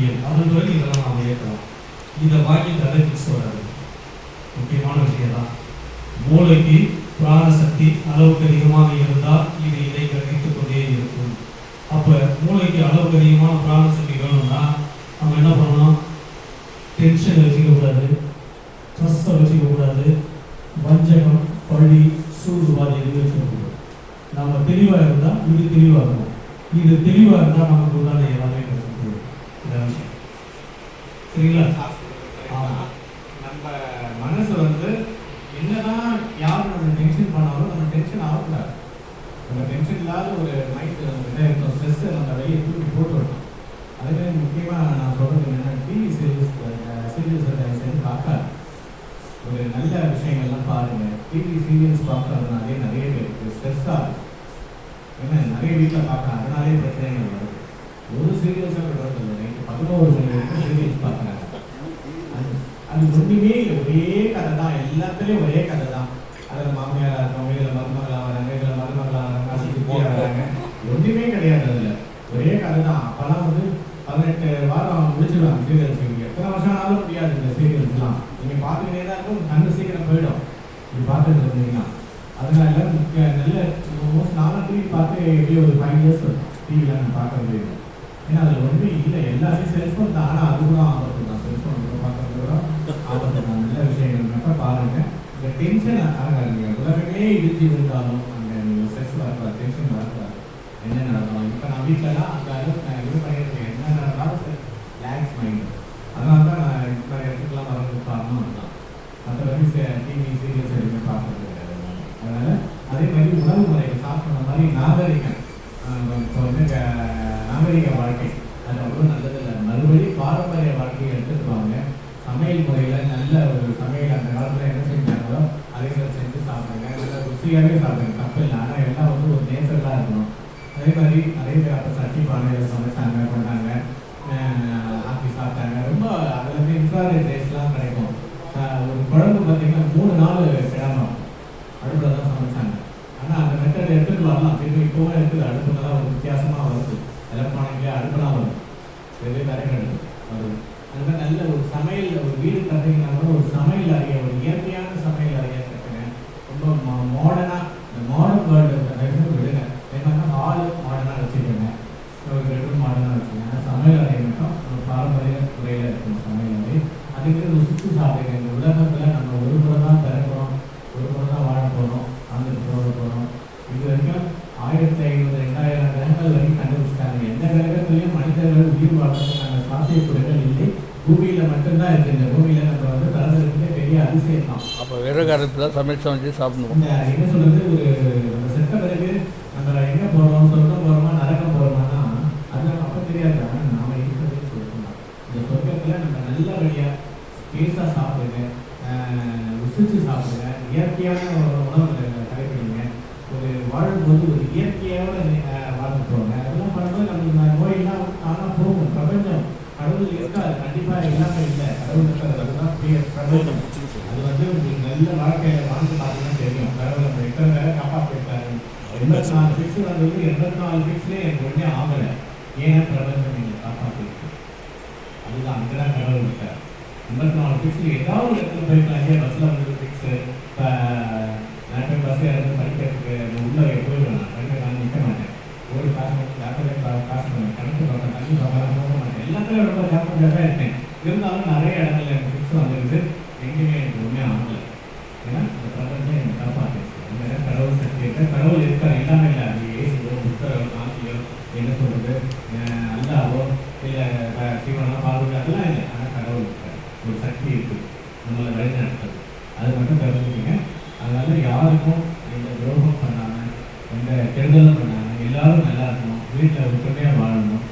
முக்கியம் அதன் பிறகு இதெல்லாம் நாம் இயக்கலாம் இந்த வாங்கி தர ஃபிக்ஸ் வராது. முக்கியமான விஷயம் தான். மூளைக்கு பிராண சக்தி அளவுக்கு அதிகமாக இருந்தால் இது இதை கிரகித்துக் கொண்டே இருக்கும். அப்போ மூளைக்கு அளவுக்கு அதிகமான பிராண சக்தி வேணும்னா நம்ம என்ன பண்ணணும்? டென்ஷன் வச்சுக்கக்கூடாது ஸ்ட்ரெஸ்ஸை வச்சுக்கக்கூடாது வஞ்சகம் பழி வாதி எதுவும் வச்சுக்கக்கூடாது நம்ம தெளிவாக இருந்தால் இது தெளிவாக இருக்கும் இது தெளிவாக இருந்தால் நமக்கு உண்டான எல்லாமே கிடைக்கும். சரிங்களா ஆமா. நம்ம மனசு வந்து என்னதான் யார் நம்ம டென்ஷன் பண்ணாலும் நம்ம டென்ஷன் ஆகக்கூடாது நம்ம டென்ஷன் இல்லாத ஒரு மைண்ட் நம்ம இருக்கும்? ஸ்ட்ரெஸ்ஸை நம்ம வெளியே தூக்கி போட்டு விடணும் அதுவே முக்கியமாக நான் சொல்கிறது என்னென்னா டிவி சீரியல்ஸ் சீரியல்ஸ் சேர்ந்து பார்க்காது. ஒரு நல்ல விஷயங்கள்லாம் பாருங்கள் டிவி சீரியல்ஸ் பார்க்கறதுனாலே நிறைய பேருக்கு ஸ்ட்ரெஸ்ஸாக இருக்கும். என்ன நிறைய வீட்டில் பார்க்குறாங்க அதனாலே பிரச்சனைகள் வருது. ஒரு சீரியல்ஸாக விடுறது இல்லை நைட்டு பதினோரு மணி வரைக்கும் சீரியல்ஸ் பார்க்குறாங்க அது ஒன்றுமே இல்லை. ஒரே கதை தான் எல்லாத்துலேயும் ஒரே கதை தான் அதில் மாமியாராக இருக்கவங்க இதில் மருமகளாக வராங்க இதில் மருமகளாக வராங்க அது ஒன்றுமே கிடையாது அதில். ஒரே கதை தான் அப்போல்லாம் வந்து பதினெட்டு வாரம் முடிச்சிடுவாங்க சீரியல் இங்கே எத்தனை வருஷம் ஆனாலும் முடியாது இந்த சீரியல்ஸ்லாம் நீங்கள் பார்த்துக்கிட்டே தான் இருக்கும். கண்ணு சீக்கிரம் போயிடும். இது பார்த்துட்டு இருந்தீங்கன்னா. அதனால முக்கிய நல்ல மோஸ்ட் நானும் டிவி பார்த்து எப்படியும் ஒரு ஃபைவ் இயர்ஸ் டிவியில் நான் பார்க்க முடியும் ஏன்னா அதில் ஒன்றுமே இல்லை. எல்லாமே செல்ஃபோன் தான். ஆனால் அதுவும் தான். செல்ஃபோன் கூட பார்க்கறது கூட ஆபத்து தான் நல்ல விஷயங்கள் மட்டும் பாருங்க இந்த டென்ஷன் ஆகாதீங்க உலகமே இடிச்சு இருந்தாலும் அங்கே நீங்கள் ஸ்ட்ரெஸ் வரக்கூடாது டென்ஷன் வரக்கூடாது என்ன நடக்கும்? இப்போ நான் வீட்டிலலாம் அந்த அளவுக்கு நான் இது பண்ணியிருக்கேன். என்ன நடந்தாலும் ரிலாக்ஸ் மைண்ட் அதனால தான் நான் இப்போ இடத்துக்குலாம் வரதுக்கு காரணம் தான் மற்றபடி டிவி சீரியல்ஸ் எதுவுமே பார்க்கறது கிடையாது. அதனால் அதே மாதிரி உணவு முறைகள் சாப்பிட்ற மாதிரி நாகரிகம். இப்போ வந்து நாகரிக வாழ்க்கை. அது அவ்வளோ நல்லது இல்லை. பாரம்பரிய வாழ்க்கையை எடுத்துட்டு வாங்க சமையல் முறையில் நல்ல ஒரு சமையல் அந்த காலத்தில் என்ன செஞ்சாங்களோ அதே மாதிரி செஞ்சு சாப்பிடுங்க ஃப்ரீயாகவே சாப்பிடுங்க. தப்பு இல்லை. ஆனால் எல்லாம் வந்து ஒரு நேச்சரலாக இருக்கணும். அதே மாதிரி நிறைய பேர் அப்போ சட்டி பானையில் சமைச்சாங்க பண்ணாங்க ஆக்கி சாப்பிட்டாங்க. ரொம்ப அதில் வந்து டேஸ்ட்லாம் கிடைக்கும். ஒரு குழம்பு பார்த்தீங்கன்னா மூணு நாள் கிடாம அடுப்பில் தான் சமைச்சாங்க. ஆனால் அந்த மெத்தட் எடுத்துகிட்டு வரலாம். திரும்பி இப்போவும் எடுத்து அடுப்புல தான் ஒரு வித்தியாசமாக வருது. எலக்ட்ரானிக்லேயே அடுப்புலாம் வருது வெளியே கரைகள் வருது அது மாதிரி நல்ல ஒரு சமையல் ஒரு வீடு கட்டிங்கன்னா கூட ஒரு சமையல் அறைய ஒரு இயற்கையான சமையல் அறைய கட்டுங்க ரொம்ப மாடர்னாக இந்த மாடர்ன் வேர்ல்டு தயவுசெய்து விடுங்க என்னன்னா ஹால் மாடர்னாக வச்சுக்கோங்க ஒரு பெட்ரூம் மாடர்னாக வச்சுக்கோங்க ஆனால் சமையல் அறை மட்டும் ஒரு பாரம்பரிய முறையில் இருக்கும் சமையல் அறை அதுக்கு ருசிச்சு சாப்பிடுங்க இந்த உலகத்தில் நம்ம ஒரு முறை தான் பிறக்கிறோம் ஒரு முறை தான் வாழ போகிறோம் ஆண்டுக்கு போக போகிறோம் இது வரைக்கும் ஆயிரத்தி ஐநூறு ரெண்டாயிரம் கிரகங்கள் வரைக்கும் கண்டுபிடிச்சிட்டாங்க. எந்த கிரகத்திலையும் மனிதர்கள் உயிர் வாழ்றதுக்கான சாத்தியக்கூறுகள் இல்லை. பூமியில மட்டும்தான் இருக்கு. இந்த பூமியில நம்ம வந்து பிறந்திருக்கிறதே பெரிய அதிசயம் தான். அப்போ விறகு அடுப்பில் சமைச்சு சமைச்சு சாப்பிடணும். என்ன சொல்றது? ஒரு செத்த பிறகு நம்ம எங்க போறோம் சொர்க்கம் போறோமா நரகம் போறோமானா அது அப்ப தெரியாது ஆனா நாம இருக்கிறதே சொர்க்கம் தான் இந்த சொர்க்கத்துல நம்ம நல்லபடியா ஸ்பேஸா சாப்பிடுங்க. ஆஹ் ருசிச்சு சாப்பிடுங்க. இயற்கையான ஒரு உணவுகளை கடைபிடிங்க ஒரு வாழும்போது ஒரு இயற்கையோட வாழ்ந்து போங்க அதெல்லாம் பண்ணும்போது நம்மளுக்கு நோயெல்லாம் தானாக போகும். பிரபஞ்சம் கடவுள் இருக்காது கண்டிப்பாக எல்லாமே இல்லை. கடவுள் இருக்கிறது அதுதான் பெரிய பிரபஞ்சம். அது வந்து உங்களுக்கு நல்ல வாழ்க்கையை வாழ்ந்து பார்த்தீங்கன்னா தெரியும். கடவுள் நம்ம எத்தனை பேரை காப்பாற்றிருக்காரு எண்பத்தி நாலு ஃபிக்ஸ் வந்தது எண்பத்தி நாலு ஃபிக்ஸ்லேயே எனக்கு ஒன்றே ஆகலை. ஏன்னா பிரபஞ்சம் நீங்கள் காப்பாற்றிருக்கு அதுதான் அங்கதான் கடவுள் இருக்கார் எண்பத்தி நாலு ஃபிக்ஸில் ஏதாவது ஒரு இடத்துல போயிருக்கலாம் ஏன் பஸ்ஸில் வந்து ஃபிக்ஸு இப்போ நான் போய் பஸ் இறந்து படிக்கிறதுக்கு உள்ள போயிடுவேன் நான் படிக்க நிற்க மாட்டேன் ஒரு காசு மட்டும் ஜாக்கிரதை காசு பண்ணேன் கணக்கு பார்ப்பேன் தண்ணி பார்ப்பேன் போக மாட்டேன் எல்லாத்துலையும் ரொம்ப ஜாக்கிரதையாக தான் இருப்பேன் இருந்தாலும் நிறைய இடங்கள்ல எனக்கு ஃபிக்ஸ் வந்துருது எங்கேயுமே எனக்கு ஒன்றே ஆகலை ஏன்னா இந்த பிரபஞ்சம் எனக்கு காப்பாற்றிருக்கு அந்த கடவுள் சக்தி இருக்க கடவுள் இருக்கார் எல்லாமே இல்லை அது ஏசுவோ புத்தகம் ஆசியோ என்ன சொல்றது அஹ் அல்லாவோ இல்லை சிவனோ பார்வதி அதெல்லாம் இல்லை ஆனால் கடவுள் இருக்கார் ஒரு சக்தி இருக்கு நம்மளை வழி நடத்துறது அது அதனால யாருக்கும் எந்த துரோகம் பண்ணாம எந்த கெடுதலும் பண்ணாம எல்லாரும் நல்லா இருக்கணும். வீட்டில் ஒற்றுமையாக